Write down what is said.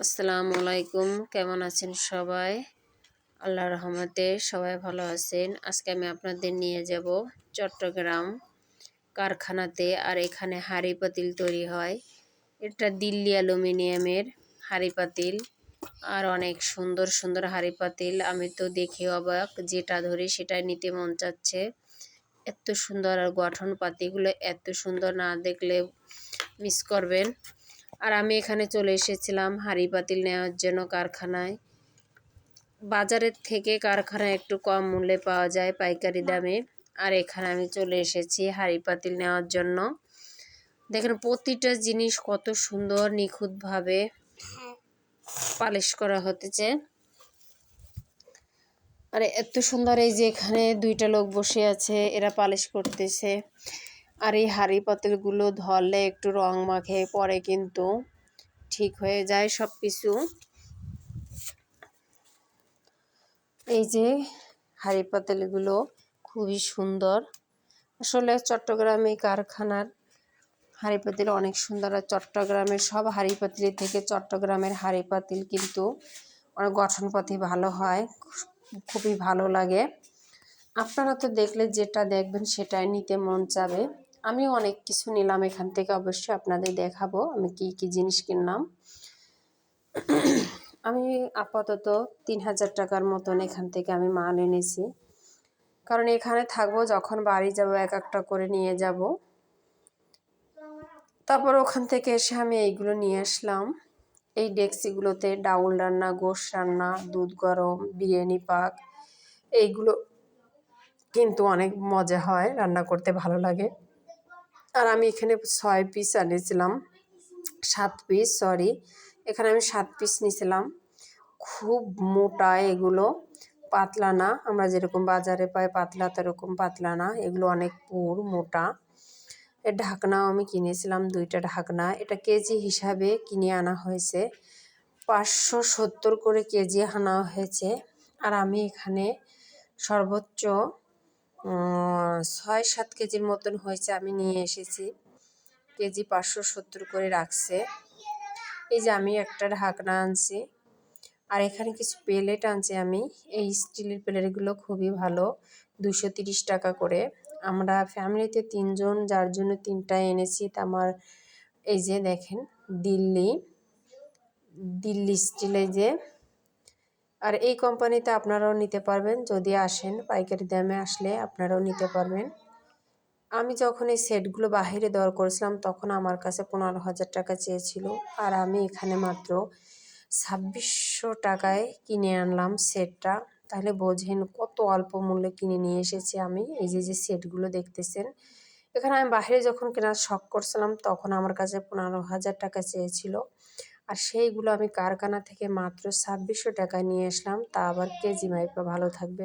আসসালামু আলাইকুম কেমন আছেন সবাই? আল্লাহ রহমতে সবাই ভালো আছেন। আজকে আমি আপনাদের নিয়ে যাব চট্টগ্রাম কারখানাতে, আর এখানে হাড়ি পাতিল তৈরি হয়। এটা দিল্লি অ্যালুমিনিয়ামের হাড়ি পাতিল, আর অনেক সুন্দর সুন্দর হাড়ি পাতিল। আমি তো দেখে অবাক, যেটা ধরি সেটাই নিতে মন চাচ্ছে। এত সুন্দর আর গঠন পাতিগুলো এত সুন্দর, না দেখলে মিস করবেন। আর আমি এখানে চলে এসেছিলাম হাঁড়ি পাতিল নেওয়ার জন্য কারখানায়। বাজারের থেকে কারখানায় একটু কম মূল্যে পাওয়া যায় পাইকারি দামে। আর এখানে আমি চলে এসেছি হাঁড়ি পাতিল নেওয়ার জন্য। দেখেন প্রতিটা জিনিস কত সুন্দর, নিখুঁতভাবে পালিশ করা হতেছে। আর এত সুন্দর এই যে এখানে দুইটা লোক বসে আছে, এরা পালিশ করতেছে। আর এই হাঁড়ি পাতিলগুলো ধরলে একটু রং মাখে, পরে কিন্তু ঠিক হয়ে যায় সব কিছু এই যে হাঁড়ি পাতিলগুলো খুবই সুন্দর। আসলে চট্টগ্রামে কারখানার হাঁড়ি পাতিল অনেক সুন্দর, আর চট্টগ্রামের সব হাঁড়ি পাতিল থেকে চট্টগ্রামের হাঁড়ি পাতিল কিন্তু অনেক গঠনপাতি ভালো হয়, খুবই ভালো লাগে। আপনারা তো দেখলে যেটা দেখবেন সেটাই নিতে মন চাবে। আমি অনেক কিছু নিলাম এখান থেকে, অবশ্যই আপনাদের দেখাবো আমি কি কি জিনিস কিনলাম। আমি আপাতত তিন হাজার টাকার মতন এখান থেকে আমি মাল এনেছি। কারণ এখানে থাকব, যখন বাড়ি যাব, এক একটা করে নিয়ে যাব। তারপর ওখান থেকে এসে আমি এইগুলো নিয়ে আসলাম। এই ডেক্সিগুলোতে ডাউল রান্না, গোশ রান্না, দুধ গরম, বিরিয়ানি পাক, এইগুলো কিন্তু অনেক মজা হয়, রান্না করতে ভালো লাগে। আর আমি এখানে ছয় পিস আনিয়েছিলাম। সাত পিস সরি এখানে আমি সাত পিস নিয়েছিলাম। খুব মোটা এগুলো, পাতলা না। আমরা যেরকম বাজারে পাই পাতলা, তেরকম পাতলা না। এগুলো অনেক পুর, মোটা। এর ঢাকনাও আমি কিনেছিলাম, দুইটা ঢাকনা। এটা কেজি হিসাবে কিনে আনা হয়েছে। পাঁচশো সত্তর করে কেজি আনা হয়েছে। আর আমি এখানে সর্বোচ্চ ছয় সাত কেজির মতন হয়েছে, আমি নিয়ে এসেছি। কেজি পাঁচশো সত্তর করে রাখছে। এই যে আমি একটা ঢাকনা আনছি, আর এখানে কিছু প্লেট আনছি আমি। এই স্টিলের প্লেটগুলো খুবই ভালো, দুশো তিরিশ টাকা করে। আমরা ফ্যামিলিতে তিনজন, যার জন্য তিনটা এনেছি, তা আমার, এই যে দেখেন, দিল্লি। দিল্লি স্টিলে যে আর এই কোম্পানিতে আপনারাও নিতে পারবেন। যদি আসেন, পাইকারি দামে আসলে আপনারাও নিতে পারবেন। আমি যখন এই সেটগুলো বাহিরে দর করেছিলাম, তখন আমার কাছে পনেরো হাজার টাকা চেয়েছিল। আর আমি এখানে মাত্র ছাব্বিশশো টাকায় কিনে আনলাম সেটটা। তাহলে বোঝেন কত অল্প মূল্যে কিনে নিয়ে এসেছি আমি। এই যে যে সেটগুলো দেখতেছেন, এখানে আমি বাইরে যখন কেনার শখ করছিলাম, তখন আমার কাছে পনেরো হাজার টাকা চেয়েছিল। আর সেইগুলো আমি কারখানা থেকে মাত্র ছাব্বিশশো টাকায় নিয়ে আসলাম, তা আবার কেজি মাইপা ভালো থাকবে।